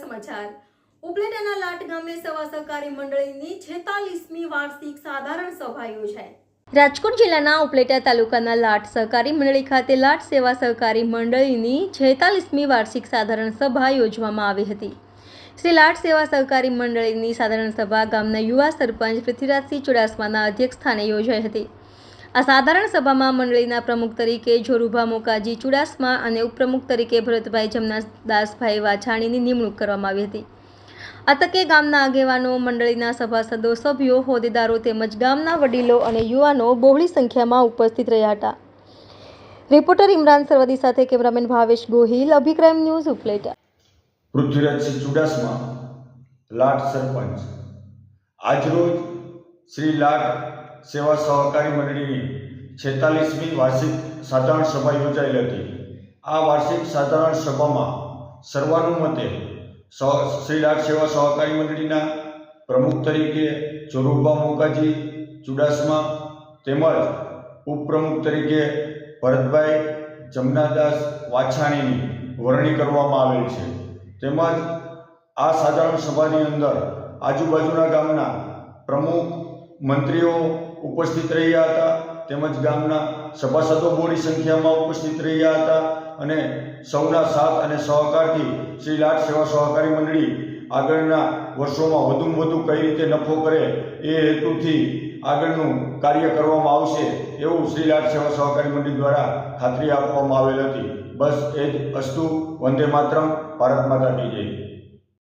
સમાચાર. ઉપલેટાના લાટ ગામે સવા સહકારી મંડળીની છેતાલીસમી વાર્ષિક સાધારણ સભા યોજાઈ. રાજકોટ જિલ્લાના ઉપલેટા તાલુકાના લાટ સહકારી મંડળી ખાતે લાટ સેવા સહકારી મંડળીની છેતાલીસમી વાર્ષિક સાધારણ સભા યોજવામાં આવી હતી. શ્રી લાટ સેવા સહકારી મંડળીની સાધારણ સભા ગામના યુવા સરપંચ પૃથ્વીરાજસિંહ ચુડાસમાના અધ્યક્ષ સ્થાને યોજાઈ હતી. આ સાધારણ સભામાં મંડળીના પ્રમુખ તરીકે જોરુભા મોકાજી, ચુડાસમા અને ઉપપ્રમુખ તરીકે ભરતભાઈ જમનાદાસભાઈ વાછાણીની નિમણૂક કરવામાં આવી હતી. આ તકે ગામના આગેવાનો, મંડળીના સભાસદો, સભ્યો, હોદ્દેદારો તેમજ ગામના વડીલો અને યુવાનો બહોળી સંખ્યામાં ઉપસ્થિત રહ્યા હતા. રિપોર્ટર ઇમરાન સરવદી સાથે કેમેરામેન ભાવેશ ગોહિલ અભિક્રમ ન્યૂઝ ઉપલેટા. પૃથ્વીરાજસિંહ ચુડાસમા, લાટ સરપંચ. આજરોજ શ્રી લાટ સેવા સહકારી મંડળીની છેતાલીસમી વાર્ષિક સાધારણ સભા યોજાયેલી હતી. આ વાર્ષિક સાધારણ સભામાં સર્વાનુમતે શ્રી ડાક સેવા સહકારી મંડળીના પ્રમુખ તરીકે ચોરુભા મોકાજી ચુડાસમા તેમજ ઉપપ્રમુખ તરીકે ભરતભાઈ જમનાદાસ વાછાણીની વરણી કરવામાં આવેલ છે. તેમજ આ સાધારણ સભાની અંદર આજુબાજુના ગામના પ્રમુખ મંત્રીઓ ઉપસ્થિત રહ્યા હતા, તેમજ ગામના સભાસદો મોટી સંખ્યામાં ઉપસ્થિત રહ્યા હતા અને સૌના સાથ અને સહકારથી શ્રી લાટ સેવા સહકારી મંડળી આગળના વર્ષોમાં વધુમાં વધુ કઈ રીતે નફો કરે એ હેતુથી આગળનું કાર્ય કરવામાં આવશે એવું શ્રી લાટ સેવા સહકારી મંડળી દ્વારા ખાતરી આપવામાં આવેલ હતી. બસ એ જ અસ્તુ. વંદે માતરમ. ભારત માતા કી જય.